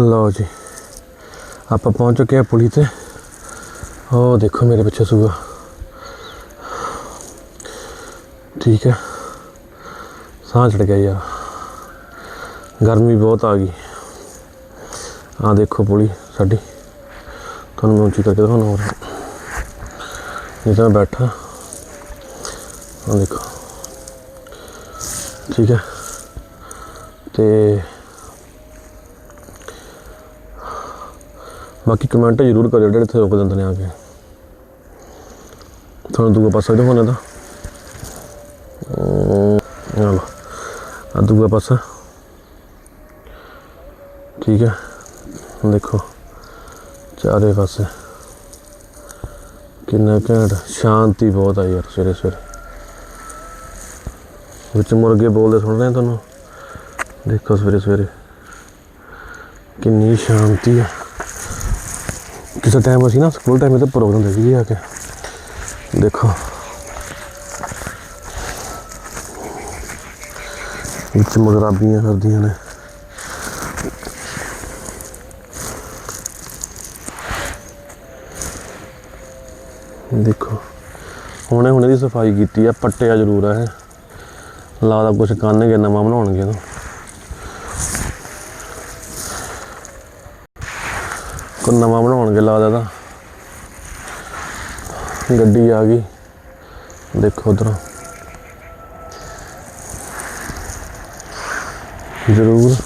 ਲਓ ਜੀ, ਆਪਾਂ ਪਹੁੰਚ ਚੁੱਕੇ ਆ ਪੁਲੀ ਤੇ। ਉਹ ਦੇਖੋ ਮੇਰੇ ਪਿੱਛੇ ਸੂਆ। ਠੀਕ ਹੈ। ਸਾਹ ਚੜ ਗਿਆ ਯਾਰ। ਗਰਮੀ ਬਹੁਤ ਆ ਗਈ। ਆ ਦੇਖੋ ਪੁਲੀ ਸਾਡੀ। ਤੁਹਾਨੂੰ ਮੈਂ ਉੱਚੀ ਕਰਕੇ ਦਿਖਾਉਣਾ ਹੋਰ ਜਿੱਦਾਂ ਮੈਂ ਬੈਠਾ। ਆ ਦੇਖੋ। ਠੀਕ ਹੈ। ਤੇ ਬਾਕੀ ਕਮੈਂਟ ਜ਼ਰੂਰ ਕਰਿਓ ਜਿਹੜੇ ਇੱਥੇ ਰੁਕ ਜਾਂਦੇ ਨੇ ਆ ਕੇ। ਤੁਹਾਨੂੰ ਦੂਆ ਪਾਸਾ ਦਿਖਾਉਣਾ ਦਾ ਆ ਲਓ ਆ ਦੂਆ ਪਾਸਾ। ਠੀਕ ਹੈ ਦੇਖੋ, ਚਾਰੇ ਪਾਸੇ। ਕਿੰਨਾ ਘੈਂਟ ਸ਼ਾਂਤੀ ਬਹੁਤ ਆ ਯਾਰ, ਸਵੇਰੇ ਸਵੇਰੇ। ਵਿੱਚ ਮੁਰਗੇ ਬੋਲਦੇ ਸੁਣ ਰਹੇ ਤੁਹਾਨੂੰ। ਦੇਖੋ ਸਵੇਰੇ ਸਵੇਰੇ। ਕਿੰਨੀ ਸ਼ਾਂਤੀ ਆ। ਕਿਸੇ ਟਾਈਮ ਅਸੀਂ ਨਾ ਸਕੂਲ ਟਾਈਮ ਤੇ ਪ੍ਰੋਗਰਾਮ ਦੇ ਸੀ ਆ ਕੇ। ਦੇਖੋ। ਵਿੱਚ ਮਗਰਾਬੀਆਂ ਕਰਦੀਆਂ ਨੇ। ਦੇਖੋ ਹੁਣੇ ਹੁਣੇ ਦੀ ਸਫ਼ਾਈ ਕੀਤੀ ਆ, ਪੱਟਿਆ ਜ਼ਰੂਰ ਆ ਇਹ। ਲੱਗਦਾ ਕੁਝ ਕਰਨਗੇ ਨਵਾਂ ਬਣਾਉਣਗੇ ਤਾਂ ਕੋ ਨਵਾਂ ਬਣਾਉਣਗੇ ਲੱਗਦਾ ਤਾਂ। ਗੱਡੀ ਆ ਗਈ। ਦੇਖੋ ਉਧਰ। ਜ਼ਰੂਰ।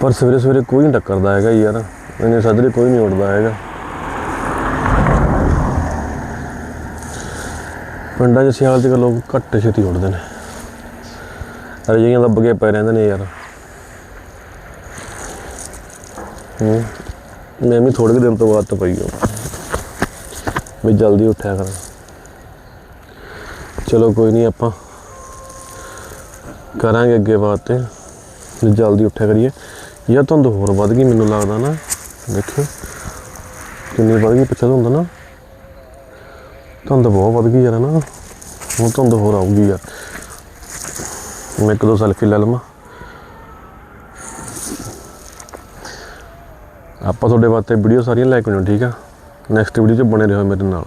ਪਰ ਸਵੇਰੇ ਸਵੇਰੇ ਕੋਈ ਨਹੀਂ ਟੱਕਰਦਾ ਹੈਗਾ ਯਾਰ। ਇਹਨੇ ਸਦਰੇ ਕੋਈ ਨਹੀਂ ਉੱਡਦਾ ਹੈਗਾ। ਪਿੰਡਾਂ 'ਚ ਸਿਆਲ 'ਚ ਲੋਕ ਘੱਟ ਛੇਤੀ ਉੱਡਦੇ ਨੇ। ਰਜਾਈਆਂ ਦੱਬ ਕੇ ਪਏ ਰਹਿੰਦੇ ਨੇ ਯਾਰ। ਹੂੰ। ਮੈਂ ਵੀ ਥੋੜੇ ਕੁ ਦਿਨ ਤੋਂ ਬਾਅਦ ਤਾਂ ਪਈ ਹਾਂ ਵੀ ਜਲਦੀ ਉੱਠਿਆ ਕਰਾਂ। ਚਲੋ ਕੋਈ ਨਹੀਂ, ਆਪਾਂ ਕਰਾਂਗੇ ਅੱਗੇ ਬਾਤ ਤੇ। ਵੀ ਜਲਦੀ ਉੱਠਿਆ ਕਰੀਏ। ਯਾਰ ਧੁੰਦ ਹੋਰ ਵੱਧ ਗਈ ਮੈਨੂੰ ਲੱਗਦਾ ਨਾ, ਦੇਖਿਓ। ਕਿੰਨੀ ਵੱਧ ਗਈ, ਪਿੱਛੇ ਧੁੰਦ ਨਾ। ਧੁੰਦ ਬਹੁਤ ਵੱਧ ਗਈ ਯਾਰ ਨਾ। ਹੁਣ ਧੁੰਦ ਹੋਰ ਆਊਗੀ ਯਾਰ। ਮੈਂ ਇੱਕ ਦੋ ਸੈਲਫੀ ਲੈ ਲਵਾਂ। ਆਪਾਂ ਤੁਹਾਡੇ ਵਾਸਤੇ ਵੀਡੀਓ ਸਾਰੀਆਂ ਲੈ ਕੇ ਆਉਣਾ ਠੀਕ ਆ? ਨੈਕਸਟ ਵੀਡੀਓ 'ਚ ਬਣੇ ਰਹੋ ਮੇਰੇ ਨਾਲ।